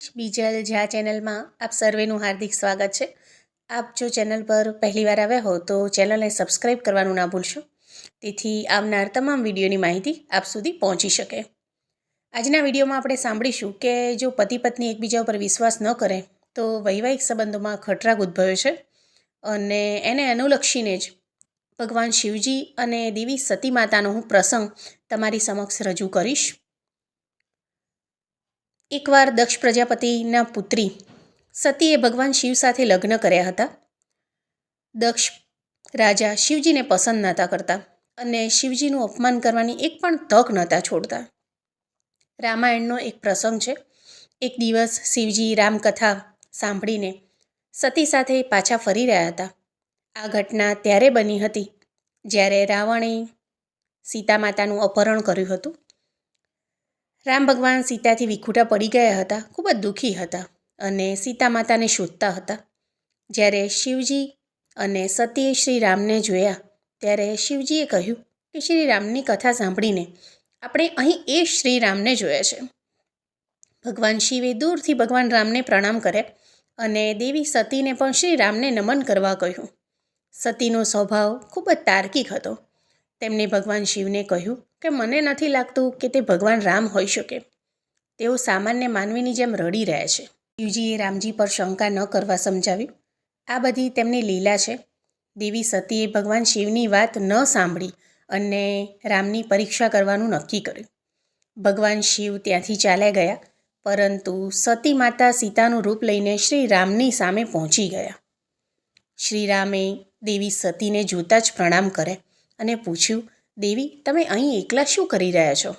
બીજલ ઝા ચેનલમાં આપ સર્વેનું હાર્દિક સ્વાગત છે. આપ જો ચેનલ પર પહેલીવાર આવ્યા હો તો ચેનલને સબસ્ક્રાઈબ કરવાનું ના ભૂલશો. તેથી આવનાર તમામ વિડીયોની માહિતી આપ સુધી પહોંચી શકે. આજના વિડીયોમાં આપણે સાંભળીશું કે જો પતિ પત્ની એકબીજા ઉપર વિશ્વાસ ન કરે, તો વૈવાહિક સંબંધોમાં ખટરાગ ઉદ્ભવ્યો છે. અને એને અનુલક્ષીને જ ભગવાન શિવજી અને દેવી સતી માતાનો હું પ્રસંગ તમારી સમક્ષ રજૂ કરીશ. એકવાર દક્ષ પ્રજાપતિના પુત્રી સતીએ ભગવાન શિવ સાથે લગ્ન કર્યા હતા. દક્ષ રાજા શિવજીને પસંદ નહોતા કરતા અને શિવજીનું અપમાન કરવાની એક પણ તક નહોતા છોડતા. રામાયણનો એક પ્રસંગ છે. એક દિવસ શિવજી રામકથા સાંભળીને સતી સાથે પાછા ફરી રહ્યા હતા. આ ઘટના ત્યારે બની હતી, જ્યારે રાવણે સીતા માતાનું અપહરણ કર્યું હતું. રામ ભગવાન સીતાથી વિખૂટા પડી ગયા હતા, ખૂબ જ દુઃખી હતા અને સીતા માતાને શોધતા હતા. જ્યારે શિવજી અને સતીએ શ્રી રામને જોયા, ત્યારે શિવજીએ કહ્યું કે શ્રી રામની કથા સાંભળીને આપણે અહીં એ શ્રી રામને જોયા છે. ભગવાન શિવે દૂરથી ભગવાન રામને પ્રણામ કર્યા અને દેવી સતીને પણ શ્રી રામને નમન કરવા કહ્યું. સતીનો સ્વભાવ ખૂબ જ તાર્કિક હતો. તેમણે ભગવાન શિવને કહ્યું કે મને નથી લાગતું કે તે ભગવાન રામ હોઈ શકે. તેઓ સામાન્ય માનવીની જેમ રડી રહ્યા છે. શિવજીએ રામજી પર શંકા ન કરવા સમજાવ્યું. આ બધી તેમની લીલા છે. દેવી સતીએ ભગવાન શિવની વાત ન સાંભળી અને રામની પરીક્ષા કરવાનું નક્કી કર્યું. ભગવાન શિવ ત્યાંથી ચાલ્યા ગયા, પરંતુ સતી માતા સીતાનું રૂપ લઈને શ્રી રામની સામે પહોંચી ગયા. શ્રીરામે દેવી સતીને જોતાં જ પ્રણામ કર્યા અને પૂછ્યું, દેવી, તમે અહીં એકલા શું કરી રહ્યા છો?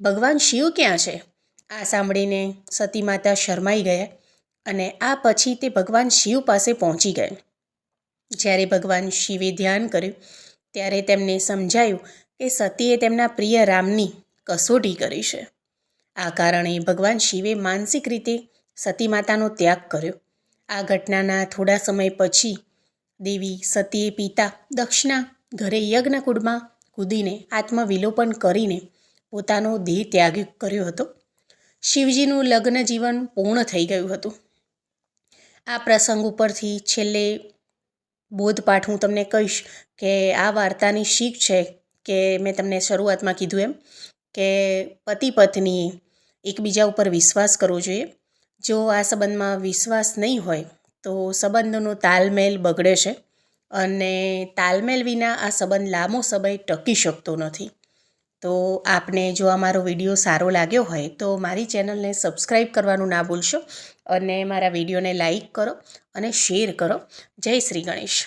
ભગવાન શિવ ક્યાં છે? આ સાંભળીને સતી માતા શરમાઈ ગયા અને આ પછી તે ભગવાન શિવ પાસે પહોંચી ગયા જ્યારે ભગવાન શિવે ધ્યાન કર્યું, ત્યારે તેમને સમજાયું કે સતીએ તેમના પ્રિય રામની કસોટી કરી છે. આ કારણે ભગવાન શિવે માનસિક રીતે સતી માતાનો ત્યાગ કર્યો. આ ઘટનાના થોડા સમય પછી દેવી સતીએ પિતા દક્ષના ઘરે યજ્ઞકુંડમાં કૂદીને આત્મવિલોપન કરીને પોતાનો દેહ ત્યાગ કર્યો હતો. શિવજીનું લગ્ન જીવન પૂર્ણ થઈ ગયું હતું. આ પ્રસંગ ઉપરથી છેલ્લે બોધપાઠ હું તમને કહીશ કે આ વાર્તાની શીખ છે કે મેં તમને શરૂઆતમાં કીધું એમ કે પતિ પત્નીએ એકબીજા ઉપર વિશ્વાસ કરવો જોઈએ. જો આ સંબંધમાં વિશ્વાસ નહીં હોય તો સંબંધોનો તાલમેલ બગડે છે. અને તાલમેલ વિના આ સંબંધ લાંબો સમય ટકી શકતો નથી. તો આપને જો આ મારો વીડિયો સારો લાગ્યો હોય તો મારી ચેનલને સબસ્ક્રાઈબ કરવાનું ના ભૂલશો અને મારા વિડીયોને લાઈક કરો અને શેર કરો. જય શ્રી ગણેશ.